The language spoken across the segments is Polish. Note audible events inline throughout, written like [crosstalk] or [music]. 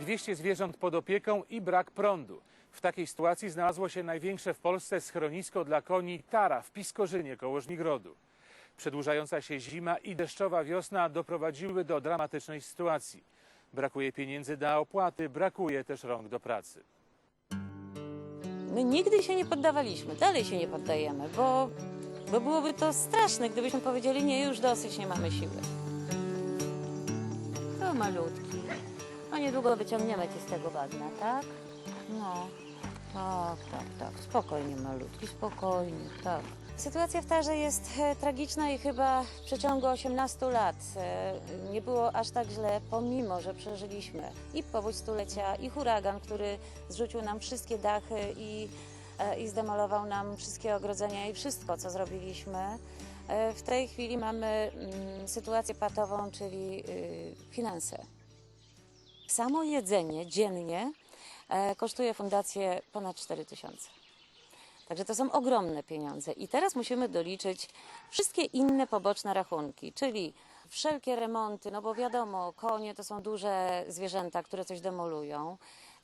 200 zwierząt pod opieką i brak prądu. W takiej sytuacji znalazło się największe w Polsce schronisko dla koni Tara w Piskorzynie koło Żmigrodu. Przedłużająca się zima i deszczowa wiosna doprowadziły do dramatycznej sytuacji. Brakuje pieniędzy na opłaty, brakuje też rąk do pracy. My nigdy się nie poddawaliśmy, dalej się nie poddajemy, bo, bo byłoby to straszne, gdybyśmy powiedzieli, nie, już dosyć, nie mamy siły. To malutki. Niedługo wyciągniemy cię z tego bagna, tak? No, tak, tak, tak. Spokojnie, malutki, spokojnie, tak. Sytuacja w Tarze jest e, tragiczna i chyba w przeciągu 18 lat e, nie było aż tak źle, pomimo, że przeżyliśmy i powódź stulecia, i huragan, który zrzucił nam wszystkie dachy i, e, i zdemolował nam wszystkie ogrodzenia i wszystko, co zrobiliśmy. W tej chwili mamy mm, sytuację patową, czyli y, finanse. Samo jedzenie dziennie e, kosztuje fundację ponad 4 tysiące. Także to są ogromne pieniądze. I teraz musimy doliczyć wszystkie inne poboczne rachunki, czyli wszelkie remonty, no bo wiadomo, konie to są duże zwierzęta, które coś demolują.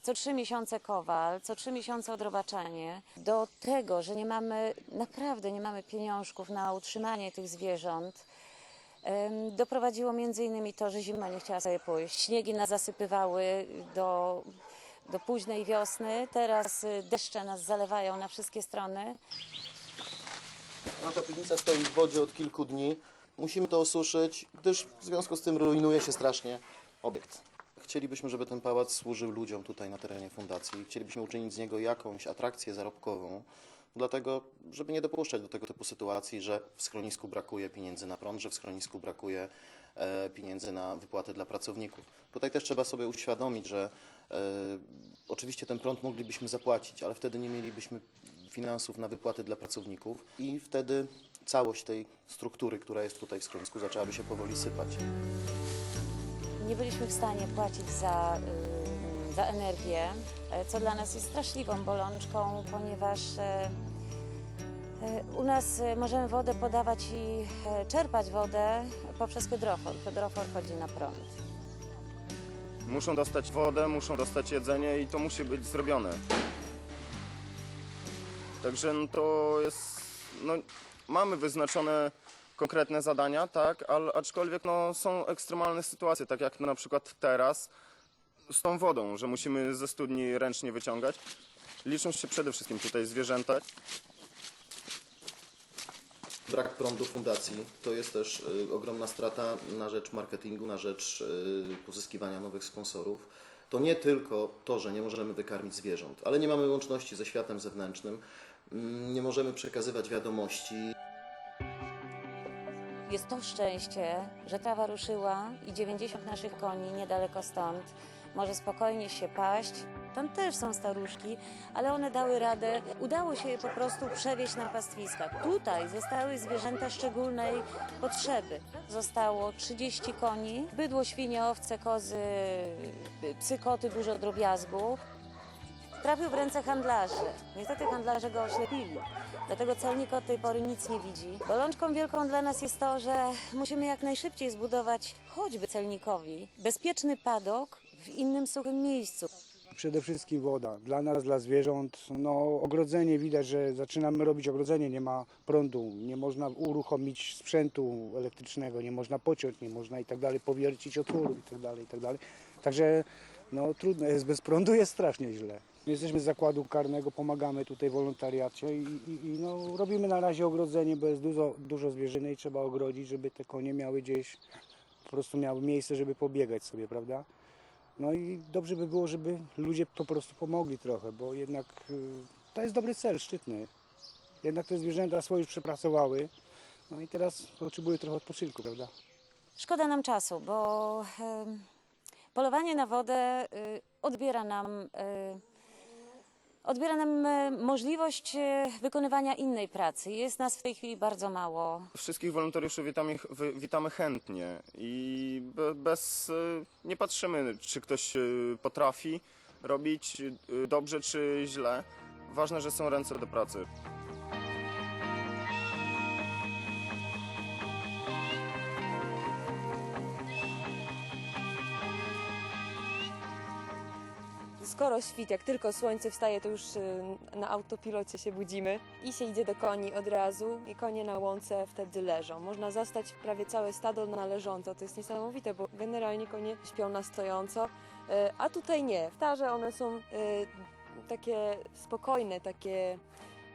Co trzy miesiące kowal, co trzy miesiące odrobaczanie. Do tego, że nie mamy, naprawdę nie mamy pieniążków na utrzymanie tych zwierząt, doprowadziło między innymi to, że zima nie chciała sobie pójść. Śniegi nas zasypywały do, do późnej wiosny. Teraz y, deszcze nas zalewają na wszystkie strony. Nasza piwnica stoi w wodzie od kilku dni. Musimy to osuszyć, gdyż w związku z tym rujnuje się strasznie obiekt. Chcielibyśmy, żeby ten pałac służył ludziom tutaj na terenie fundacji. Chcielibyśmy uczynić z niego jakąś atrakcję zarobkową. Dlatego, żeby nie dopuszczać do tego typu sytuacji, że w schronisku brakuje pieniędzy na prąd, że w schronisku brakuje e, pieniędzy na wypłaty dla pracowników. Tutaj też trzeba sobie uświadomić, że e, oczywiście ten prąd moglibyśmy zapłacić, ale wtedy nie mielibyśmy finansów na wypłaty dla pracowników i wtedy całość tej struktury, która jest tutaj w schronisku, zaczęłaby się powoli sypać. Nie byliśmy w stanie płacić za, y, za energię, e, co dla nas jest straszliwą bolączką, ponieważ e, e, u nas możemy wodę podawać i czerpać wodę poprzez hydrofor. Hydrofor chodzi na prąd. Muszą dostać wodę, muszą dostać jedzenie i to musi być zrobione. Także no to jest. No, mamy wyznaczone konkretne zadania, tak, ale aczkolwiek no, są ekstremalne sytuacje, tak jak na przykład teraz z tą wodą, że musimy ze studni ręcznie wyciągać. Liczą się przede wszystkim tutaj zwierzęta. Brak prądu fundacji to jest też y, ogromna strata na rzecz marketingu, na rzecz y, pozyskiwania nowych sponsorów. To nie tylko to, że nie możemy wykarmić zwierząt, ale nie mamy łączności ze światem zewnętrznym, mm, nie możemy przekazywać wiadomości, Jest to szczęście, że trawa ruszyła i 90 naszych koni niedaleko stąd może spokojnie się paść. Tam też są staruszki, ale one dały radę. Udało się je po prostu przewieźć na pastwiska. Tutaj zostały zwierzęta szczególnej potrzeby. Zostało 30 koni, bydło, świnie, owce, kozy, psy, koty, dużo drobiazgów. Trafił w ręce handlarzy. Niestety handlarze go oślepili. Dlatego celnik od tej pory nic nie widzi. Bolączką wielką dla nas jest to, że musimy jak najszybciej zbudować choćby celnikowi bezpieczny padok w innym suchym miejscu. Przede wszystkim woda. Dla nas, dla zwierząt, no ogrodzenie, widać, że zaczynamy robić ogrodzenie, nie ma prądu, nie można uruchomić sprzętu elektrycznego, nie można pociąć, nie można i tak dalej, powiercić otworu i tak dalej, i tak dalej. Także no trudno jest, bez prądu jest strasznie źle. Jesteśmy z zakładu karnego, pomagamy tutaj wolontariacie i, i, i no, robimy na razie ogrodzenie, bo jest dużo, dużo zwierzyny i trzeba ogrodzić, żeby te konie miały gdzieś, po prostu miały miejsce, żeby pobiegać sobie, prawda? No i dobrze by było, żeby ludzie po prostu pomogli trochę, bo jednak y, to jest dobry cel, szczytny. Jednak te zwierzęta swoje już przepracowały, no i teraz potrzebują trochę odpoczynku, prawda? Szkoda nam czasu, bo polowanie na wodę y, odbiera nam, y, odbiera nam y, możliwość y, wykonywania innej pracy. Jest nas w tej chwili bardzo mało. Wszystkich wolontariuszy witamy, witamy chętnie i be, bez, y, nie patrzymy, czy ktoś potrafi robić dobrze czy źle. Ważne, że są ręce do pracy. Skoro świt, jak tylko słońce wstaje, to już y, na autopilocie się budzimy i się idzie do koni od razu i konie na łące wtedy leżą. Można zastać prawie całe stado na leżąco, to jest niesamowite, bo generalnie konie śpią na stojąco, y, a tutaj nie. W tarze one są y, takie spokojne, takie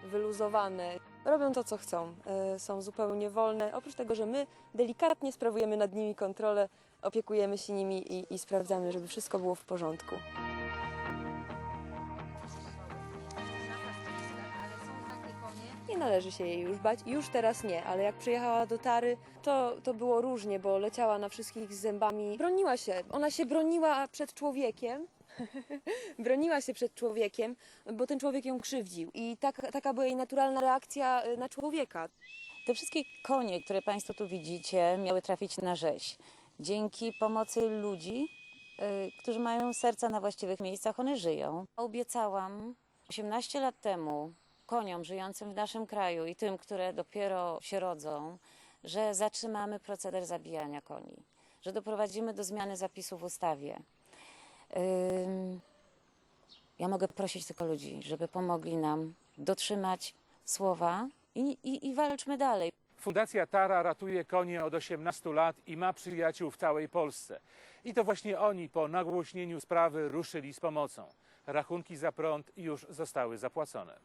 wyluzowane. Robią to, co chcą. Są zupełnie wolne. Oprócz tego, że my delikatnie sprawujemy nad nimi kontrolę, opiekujemy się nimi i, i sprawdzamy, żeby wszystko było w porządku. Należy się jej już bać. Już teraz nie, ale jak przyjechała do Tary, to, to było różnie, bo leciała na wszystkich z zębami. Broniła się. Ona się broniła przed człowiekiem. [laughs] broniła się przed człowiekiem, bo ten człowiek ją krzywdził. I tak, taka była jej naturalna reakcja y, na człowieka. Te wszystkie konie, które Państwo tu widzicie, miały trafić na rzeź. Dzięki pomocy ludzi, y, którzy mają serca na właściwych miejscach, one żyją. Obiecałam 18 lat temu koniom żyjącym w naszym kraju i tym, które dopiero się rodzą, że zatrzymamy proceder zabijania koni, że doprowadzimy do zmiany zapisów w ustawie. Ja mogę prosić tylko ludzi, żeby pomogli nam dotrzymać słowa i, i, i walczmy dalej. Fundacja Tara ratuje konie od 18 lat i ma przyjaciół w całej Polsce. I to właśnie oni po nagłośnieniu sprawy ruszyli z pomocą. Rachunki za prąd już zostały zapłacone.